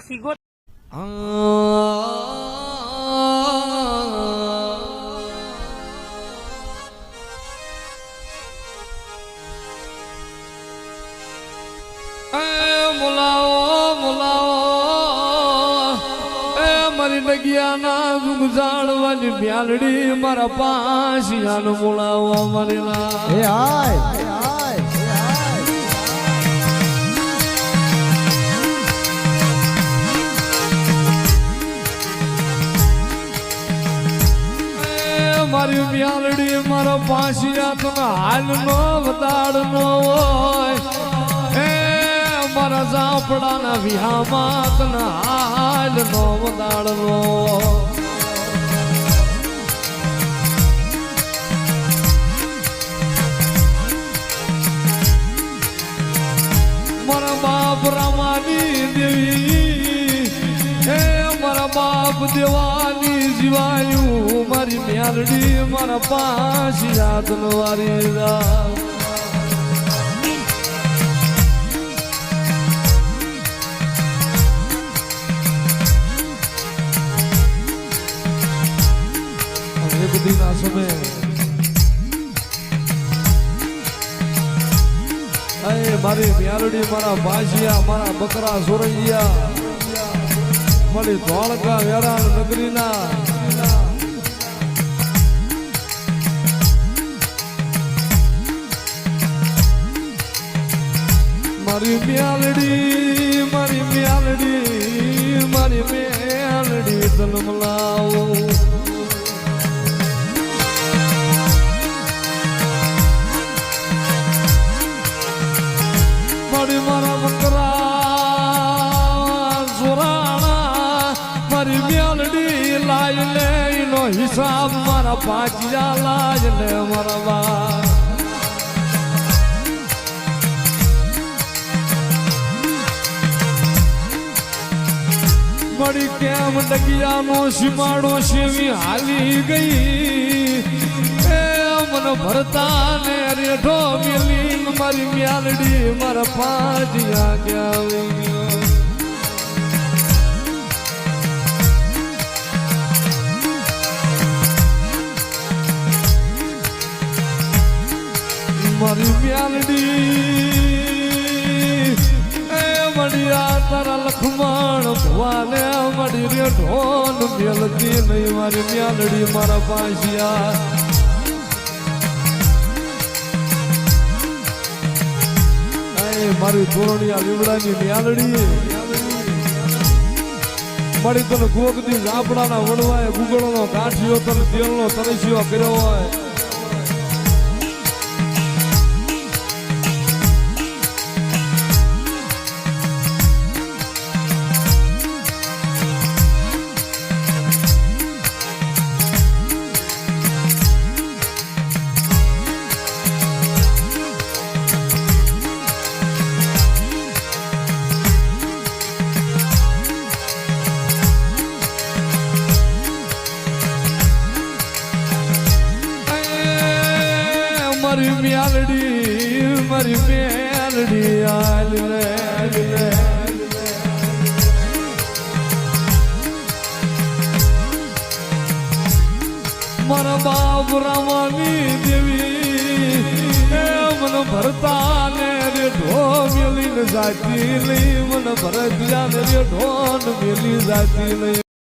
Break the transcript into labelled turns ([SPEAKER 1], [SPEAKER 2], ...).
[SPEAKER 1] આ સિગો
[SPEAKER 2] મુલાવો મુલાવો એ મારી ડગિયાના ગુગજાળવાની બ્યાલડી મારા પાસિયાનો મુલાવો મરેલા
[SPEAKER 3] હે હાય.
[SPEAKER 2] મારી મ્યાલડી મારો પાસિયા તને હાલ નો વતાડ નો હોય. એ મારા ઝાપડાના વિહામાં તને હાલ નો વતાડ નો મારા બાપ રામાની દેવી. હે મારા બાપ દેવાની જીવાયું મારી મન મારા પાંચ યાદ વારી રાત એક દિના સમય અરે મારી મ્યાલડી મારા બાજિયા મારા બકરા સોરૈયા મારી ધોળકા વેરાણ નગરીના મારી મ્યાલડી મારી મ્યાલડી મારી મ્યાલડી તલમ લાવો. મારી મારા બકરા સોરાણા મારી મ્યાલડી લાય લે એનો હિસાબ મારા પાછા લાય લે મારા બા મળી કેમ ડગિયાનો સીમાડો સેવી હાલી ગઈ? મન ભરતા ને રેઠો મેલી મારી મ્યાલડી મારા પાજિયા ગયો મારી મ્યાલડી લખમણ ભવાને મળી રે ઢોલ મેલતી નહીં મારી મ્યાલડી મારા પાસિયા મારી ધોરણિયા લીવડાની મ્યાલડી. મળી તને ગોગદી ઝાપડાના વડવાએ ગુગળનો કાઠિયો તને તેલનો તરસ્યો કર્યો હોય. મારી મ્યાલડી મારી મ્યાલડી, આલ રે મારા બાપ રામાની દેવી મન ભરતા ને રે ઢો મેલી જાતી લઈ, મન ભરત રે ઢોન મેલી જાતી લઈ.